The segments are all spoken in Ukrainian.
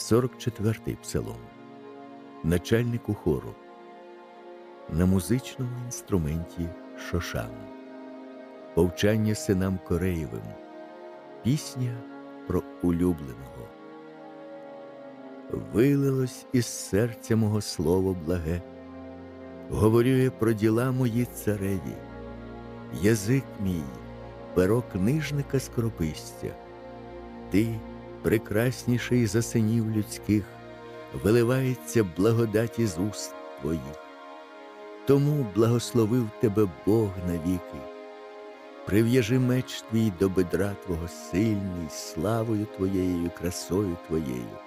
44-й псалом. Начальнику хору. На музичному інструменті Шошан. Повчання синам Кореєвим. Пісня про улюбленого. Вилилось із серця мого слово благе. Говорю я про діла мої цареві. Язик мій, перо книжника скоропистя. Ти, прекрасніший за синів людських, виливається благодать із уст твоїх. Тому благословив тебе Бог навіки. Прив'яжи меч твій до бедра Твого сильний, славою Твоєю, красою Твоєю,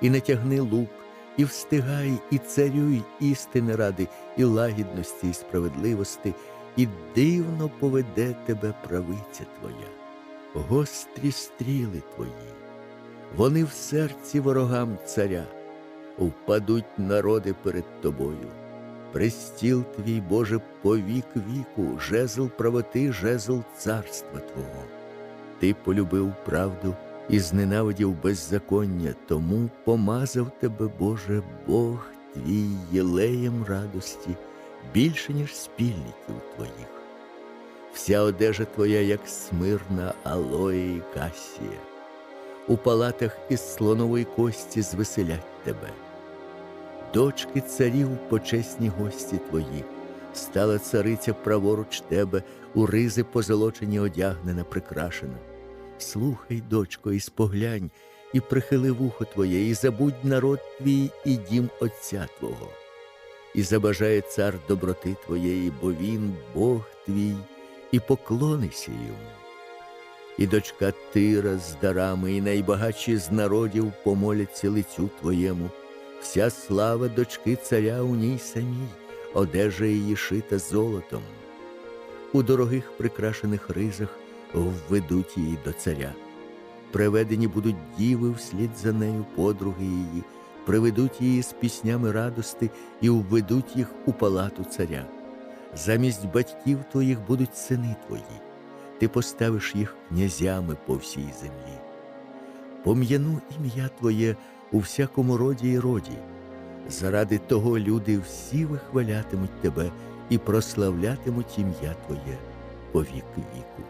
і натягни лук, і встигай, і царюй істини ради, і лагідності, і справедливості, і дивно поведе тебе правиця Твоя, гострі стріли Твої, вони в серці ворогам царя, впадуть народи перед тобою. Престіл твій, Боже, по вік віку, жезл правоти, жезл царства Твого. Ти полюбив правду і зненавидів беззаконня, тому помазав тебе, Боже, Бог твій єлеєм радості, більше, ніж спільників твоїх. Вся одежа твоя, як смирна алоє і касія. У палатах із слонової кості звеселять тебе дочки царів почесні гості твої, стала цариця праворуч тебе, у ризи позолочені одягнена, прикрашена. Слухай, дочко, і споглянь, і прихили вухо твоє, і забудь народ твій і дім Отця Твого. І забажає цар доброти твоєї, бо він Бог твій, і поклонися йому. І дочка Тира з дарами, і найбагатші з народів помоляться лицю твоєму. Вся слава дочки царя у ній самій, одежа її шита золотом. У дорогих прикрашених ризах введуть її до царя. Приведені будуть діви вслід за нею, подруги її, приведуть її з піснями радости і введуть їх у палату царя. Замість батьків твоїх будуть сини твої, ти поставиш їх князями по всій землі. Пом'яну ім'я Твоє у всякому роді і роді. Заради того люди всі вихвалятимуть тебе і прославлятимуть ім'я Твоє по вік віку.